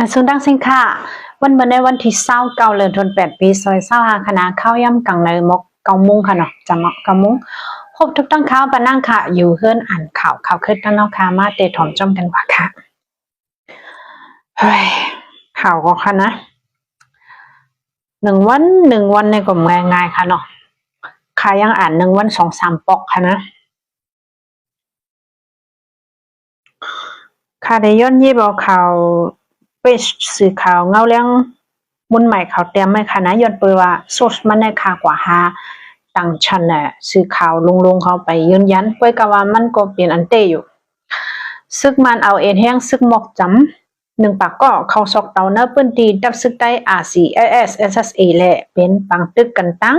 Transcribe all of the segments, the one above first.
มาสุนดังสิงค่ะ วันเมื่อในวันที่เศร้าเก้าเดือนธันวาคมปีซอยเศร้าหาคณะข้าวย่ำกังในมกเกามุงค่ะเนาะจำเนาะเกามุงพบทุกตั้งข้าวปะนั่งค่ะ อยู่เฮือนอ่านข่าวข่าวขึ้นตั้งนาะค่ะมาเตะถอมจมกันว่าค่ะเฮ้ยข่าวก็ค่ะนะหนึ่งวันหนึ่งวันในกลุ่มง่ายๆค่ะเนาะค่ะยังอ่านหนึ่งวันสองสามปอกค่ะนะค่ะได้ย้อนยีบเอาข่าว สื่อข่าวเงาเลี้ยงมุนใหม่ข่าวเตรียมไม่ค่ะนะย้อนเปว่าโซสมันในค่ากว่าหาต่างชันน่ะสื่อข่าวลงลงเขาไปยืนยันเป้ยกะว่ามันก็เป็นอันเตอยู่ ซึกมันเอาเอ็นแห้งซึกหมอกจำหนึ่งปากก็เข้าซอกเตาเนื้อปื้นตีดับซึกได้ RCS SSA แหละเป็นปังตึกกันตั้ง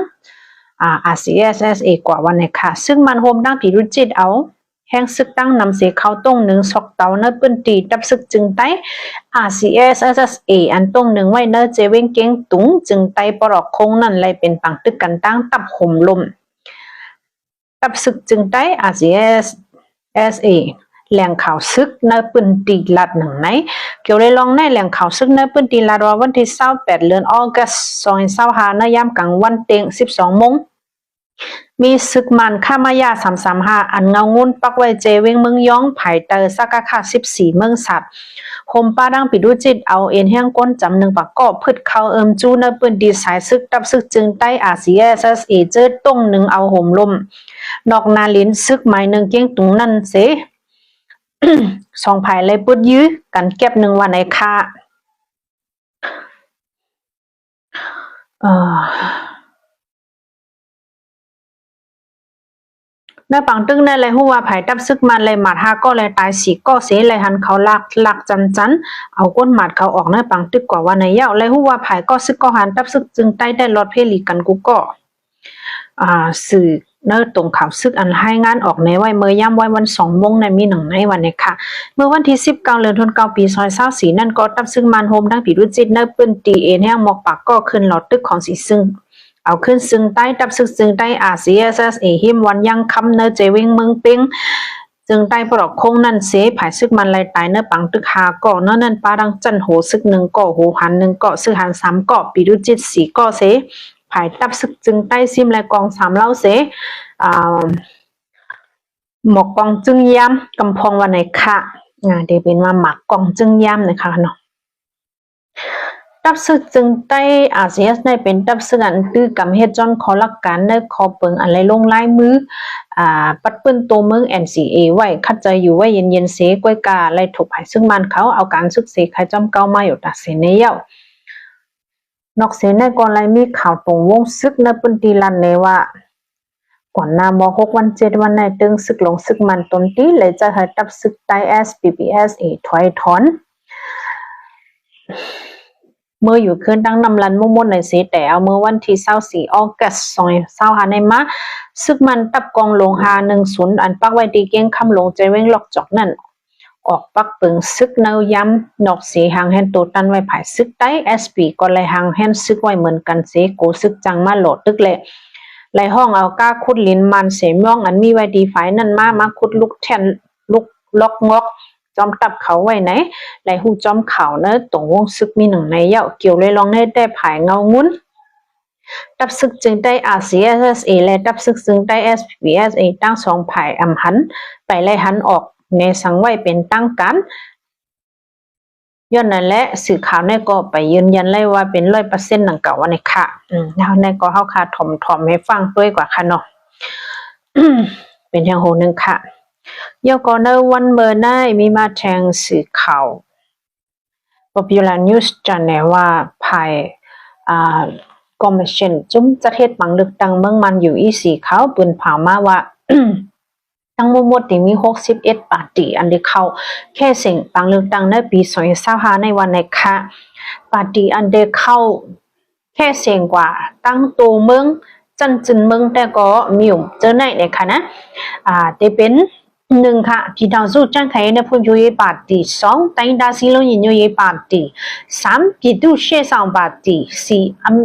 อ่า RCS SSA กว่าวันในค่ะ ซึ่งมันโฮมตั้งผีรุจิตเอา แห้งซึกตั้งนำเสียเขาต้งหนึ่งสอกเตาเนื้อปืนตีดับซึกจึงไต RCS SSA อันต้งหนึ่งไว้เนื้อเจเวงเก้งตุงจึงไตปลอกคงนั่นเลยเป็นปังตึกกันตั้งตับห่มลม ตับซึกจึงไต RCS SA แหล่งข่าวซึกเนื้อปืนตีลัดหนึ่งไหน เกี่ยวเลยลองในแหล่งข่าวซึกเนื้อปืนตีลัดว่าวันที่28เดือนออกัส2025เนื้อยามกลางวันเต็ง12โมง มีซึกมันข้ามายาสามสามห้าอันเงางุนปักไว้เจเวงเมืองย้องไผ่เตอร์สักกะค่ะสิบสี่เมืองสัตว์คมป้าดังปิดูจิตเอาเอ็นแห้งก้นจำหนึ่งปากก็พืชเขาเอิมจูเนปืนดีสายซึกตับซึกจึงใต้อาเซียเอสเอเจอร์ต้งหนึ่งเอาห่มลม นอกนาลินซึกไม้หนึ่งเกี้ยงตุงนั่นเสสองไผ่เลยปุดยื้อกันเก็บหนึ่งวันในค่าเอ่อ ในปังตึงในเลยหัวาไผ่ตับซึกมันเลยหมัดฮาก็เลยตายสีก็เสียเลยหันเขาลักลักจันจันเอาก้นหมัดเขาออกในปังตึกกว่าวันในเย้าเลยหัวาไผ่ก็ซึกก็หันตับซึกจึงใต้ได้รถเพลีกันกูก็อ่าสื่อเนื้อตรงข่าวซึกอันให้งานออกในไว้เมื่อย่ำไว้วันสองโมงในมีหนังในวันนี้ค่ะ เมื่อวันที่สิบเก้าเดือนธันวาคมปีซอยเศร้าสีนั่นก็ตับซึกมันโฮมทั้งผีรุจิตเนื้อปืนตีเอ็นแห้งหมอกปากก็ขึ้นหลอดตึกของสีซึ่ง เอาขึ้นซึ่งใต้ดับซึกซึ่งใต้อาเซียสเอหิมวันยังคำเนอเจวิงเมืองปิงจึงใต้ปลอกคงนั่นเสผายซึกมันไลตายเนื้อปังตึกหาเกาะเนื้อนั่นปาดังจันโหซึกหนึ่งเกาะโหหันหนึ่งเกาะซึกหันสามเกาะปีดุจิตสีเกาะเสผายดับซึกจึงใต้ซิมและกองสามเล่าเสอ่าหมอกกองจึงย้ำกำพองวันไหนค่ะอ่าเดี๋ยวเป็นว่าหมักกองจึงย้ำนะคะเนาะ ตับซึกจึงใต้อาเซียสได้เป็นตับซึกอันตื้อกำเฮ็ดจอนขอลักการได้ขอเปิงอะไรลงลายมืออ่าปัดปื้นตัวเมือง NCA ไว้คัดใจอยู่ไว้เย็นๆเสกวยกาไล่ถกไผซึ่งมันเขาเอาการซึกเสใครจอมเก่ามาอยู่ตัดเสนเย้านอกเสนในก่อนไลมีข่าวตรงวงซึกในปื้นตีลันเนว่าก่อนหน้าม6วัน7วันในตึงซึกลงซึกมันตนตีเลยจะให้ตับซึกใต้ SPPS เอถอยถอน เมื่ออยู่คืนตั้งนำลันมุ่งมุ่นในสีแต่เอาเมื่อวันที่24ออกัสซอยเศร้าหาในมาซึกมันตับกองลงหา10อันปักไว้ดีเก้งคำลงใจเว้งลอกจอกนั่นออกปักปึงซึกเนาย้ำนอกสีหางแฮนโตตันไว้ผายซึกใต้ SP ก็เลยหางแฮนซึกไว้เหมือนกันเสโกซึกจังมาโหลดตึกเลยไล่ห้องเอาก้าคุดลิ้นมันเสม่องอันมีไว้ดีไฟนั่นมามาคุดลูกแทนลูกล็อกงอก จอมตับเขาไว้ไหนไหลหูจอมเขาเนอะตรงวงซึกมีหนึ่งในเย่าเกี่ยวเลยลองให้ได้ผายเงางุ้นดับซึกจึงได้ RCSSA และดับซึกจึงได้ SPSA ตั้งสองผายอำหัน ไปไล่หันออกในสังไว้เป็นตั้งกันย้อนนั่นแหละสื่อข่าวในก็ไปยืนยันเลยว่าเป็นร้อยเปอร์เซ็นต์หนังเก่าวันนี้ค่ะ อืมแล้วในก็เข้าคาถมถมให้ฟังด้วยกว่าค่ะเนาะเป็นอย่างโหนึงค่ะ ยกอนเนอร์วันเบอร์ได้มีมาแทงสื่อข่าว Popular News Channel ว่าภายอ่า Commission จุ้มจะเทศบังลึกตังเมืองมันอยู่อีสีเขาปืนเผามาว่าทั้งหมดที่มี 61 ปาร์ตี้อันที่เขาแค่สิ่งบังลึกตังในปี2025ในวันในค่ะปาร์ตี้อันเดเข้าแค่เสียงกว่า ตั้งตัวเมืองจันจินเมืองแต่ก็มีอยู่เจอในเนี่ยค่ะนะอ่าได้เป็น หนึ่งค่ะပြည်ထောင်စုကြံ့ခိုင်ရေးနဲ့ဖွံ့ဖြိုးရေးပါတီสองတိုင်းဒါစီလုံးညီညွတ်ရေးပါတီสามပြည်သူ့ရှေ့ဆောင်ပါတီสี่အမ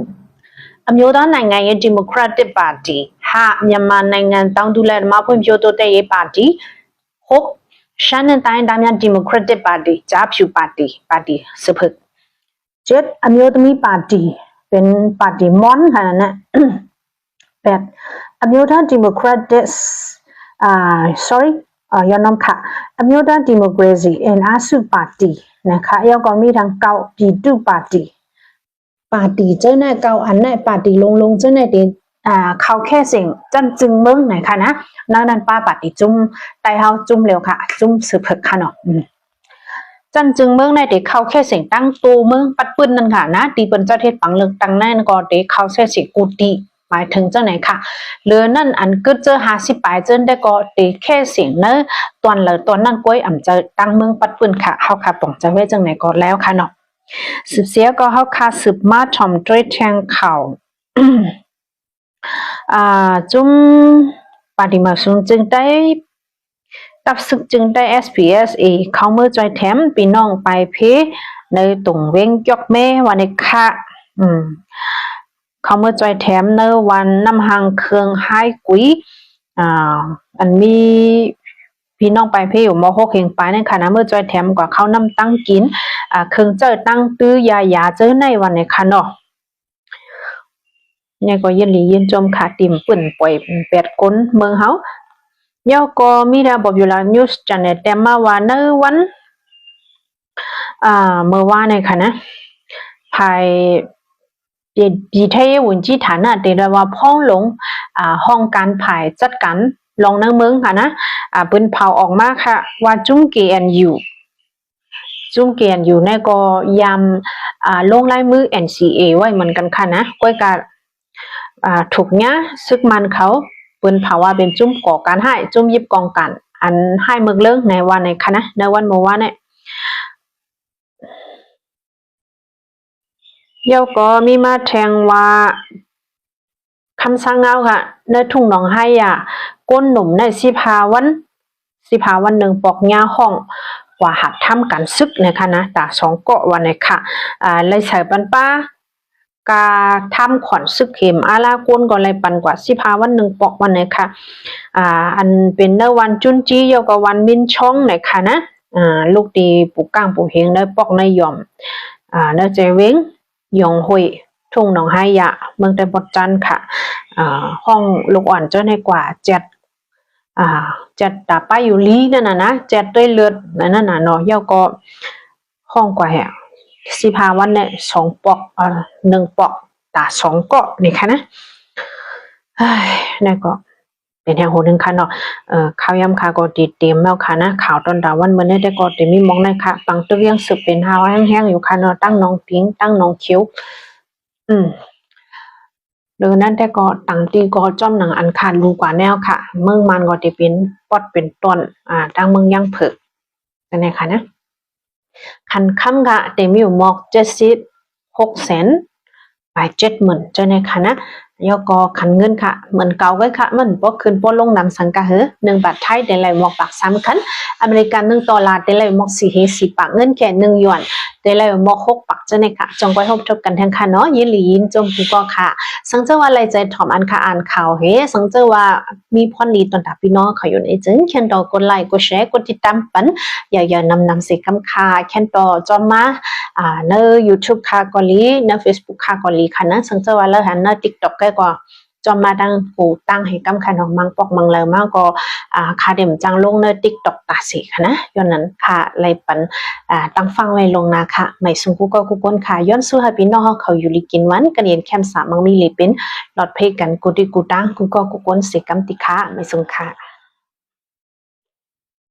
အမျိုးသားနိုင်ငံရေးဒီမိုကရက်တစ်ပါတီဟာမြန်မာနိုင်ငံတောင်တူလက်ဓမ္မဖွံ့ဖြိုးတိုးတက်ရေးပါတီหกရှမ်းနဲ့တိုင်းဒါများဒီမိုကရက်တစ်ပါတီကြားဖြူပါတီပါတီစဖက် เจ็ดอเมริกามีปาร์ตี้เป็นปาร์ตี้มอนค่ะนั่นนะ แปดอเมริกาดิโมแครตสอ่า sorry อ่ายอนน้ำค่ะอเมริกาดิโม c r a c y เอ็นอาสุปาร์ตี้นะคะแล้วก็มีทั้งเก้าปีดูปาร์ตี้ปาร์ตี้เจ้าหน้าเก้าอันไหนปาร์ตี้ลงลงเจ้าหน้าเดนอ่าเขาแค่สิ่งจันจึงเมืองไหนคะนะนั่นนั่นป้าปาร์ตี้จุ่มไตเฮาจุ่มเร็วค่ะ จุ่มสืบเพิกค่ะเนาะจันจึงเมืองในเด็กเขาแค่เสียงตั้งตูเมืองปัดปืนนั่นค่ะนะตีเป็นเจ้าเทศปังเลือกตั้งแน่นก็เด็กเขาแค่เสียงกูตี หมายถึงเจ้าไหนค่ะเหลือนั่นอันกึดเจอหาสิปลายเจนได้ก็เด็กแค่เสียงเนอตอนเหลือตอนนั่นก้อยอ่ำจอตั้งเมืองปัดปืนค่ะเฮาค่ะป่องจะไว้จังไหนก็แล้วค่ะเนาะสืบเสียก็เฮาค่ะสืบมาทอมด้วยแทงเข่าอ่าจุ้มปฏิมาสุนจึงได้ตับซึกจึงได้ SPS เอเขาเมื่อจอยแถมปีน้องไปเพในตรงเว้งยอกแม่วันในค่ะอืม เขาเมื่อจอยแถมในวันน้ำหังเครื่องไห้กุยอ่าอันมีพี่น้องไปเพอยู่มหกเฮงไปในค่ะนะเมื่อจอยแถมกว่าเขาน้ำตั้งกินอ่าเครื่องเจอตั้งตื้อยายาเจอในวันในค่ะเนาะเนี่ยก็ยินหลียินจมค่ะติ่มปื่นป่อยแปดก้นเมืองเฮาย่อก็มีระบบอยู่แล้ว news channel แต่มาว่าในวันอ่าเมื่อวานนี่ค่ะนะภาย ดีดีเทยวุ่นจีฐานะเดรว่าพ้องลงอ่าห้องการภายจัดการลองในเมืองค่ะนะอ่าปืนเผาออกมาค่ะ ว่าจุ้มเกียนอยู่จุ้มเกียนอยู่ในก็ยำอ่าลงลายมือ NCA ไว้เหมือนกันค่ะนะก้อยกาอ่าถูกเนี้ยซึกมันเขาปืนเผาว่าเป็นจุ่มก่อการให้จุ่มยิบกองกัน อันให้เมืองเลิกในวันในคะนะในวันเมื่อวานเนี่ย เยาก็มีมาแทงว่าคำสั่งเอาค่ะในทุ่งหนองให้อะ ก้นหนุ่มในสิพาวัน สิพาวันหนึ่งปอกยาห้องกว่าหัดทำกันซึกนะคะนะตาสองเกาะวันในค่ะอ่าเลยใส่ปันป้ากาทำขอนซึกเข็มอาลาก้นก็เลยปันกว่าสิพาวันหนึ่งปอกวันไหนค่ะอ่าอันเป็นเนวันจุนจีเยากับวันมินช่องไหนค่ะนะอ่าลูกดีปูก้างปูเฮงได้ปอกในยอมอ่าได้อใจเว้ง ยองหุยทุ่งหนองไฮยะ เมืองแต่บดจันค่ะอ่าห้องลูกอ่อนเจ้าในกว่าเจ็ดอ่าเจ็ดตาป้าอยู่ลีนั่นน่ะนะเจ็ดด้วยเลือดนั่นน่ะเนาะเยาก็ห้องกว่าแหะสิพาวันเนี่ยสองปอกเอ่อหนึ่งปอกตาสองเกาะนี่ค่ะนะเฮ้ยนี่ก็ เป็นแห่งโหหนึ่งค่ะเนาะเอ่อข้าวยำค่ะก็ติดเตรียมแล้วค่ะนะข่าวตอนดาวันเมื่อได้ก็เต็มีมองในค่ะปังตึกยังสืบเป็นหาวแห้งๆอยู่ค่ะเนาะตั้งน้องพิงตั้งน้องเขียวอืมเรื่องนั้นแต่ก็ตังตีก็จ้อมหนังอันขาดรูกว่าแนวค่ะ เมืองมันก็จะเป็นปอดเป็นต้นอ่าตั้งเมืองยังเผิกนั่นแหละค่ะนะคันค่ำกะเตมีอยู่หมอกเจ็ดสิบหกแสนไปเจ็ดหมื่นเจ้าในค่ะนะยอก็คันเงินค่ะ เหมือนเก่าก็ค่ะ มันบ่ขึ้นบ่ลงนำสังกะเหอหนึ่งบาทไทยเดลัยหมอกปากสามคันอเมริกันหนึ่งดอลลาร์เดลัยหมอกสี่เฮสี่ปากเงินแค่หนึ่งหยวนเดลัยหมอกหกปากเจ้าในค่ะ จงไว้พบทบกันทั้งค่ะเนาะยินหลียินจมกูก็ค่ะ สังเจอว่าอะไรใจถ่อมอันค่ะอ่านข่าวเฮสังเจอว่ามีพรลีตอนทับพี่น้องเขาอยู่ในจึงเขียนดอกกดไลค์กดแชร์กดติดตามปันอย่าอย่านำนำสิคำคาแค่นต่อจอมมาอ่าใน YouTube ค่ะกอลีใน Facebook ค่ะกอลีค่ะนะสังเจอว่าแล้วหันใน TikTok ก็ก็จอมมาดังกูตั้งให้กำคันของมังปอกมังเลยมากก็อ่าคาเด่มจังลงเนติกตกตาสิค่ะนะย้อนนั้นค่ะไลปันอ่าตั้งฟังไว้ลงนาค่ะไม่สุงกูก็กูก้นค่ะย้อนสู้ให้พี่น้องเขาอยู่ลิกินวันกันเย็นแคมสามมังมีเลยเป็นหลอดเพกันกูดีกูตั้งกูก็กูก้นสิกำติค่ะไม่สุงค่ะ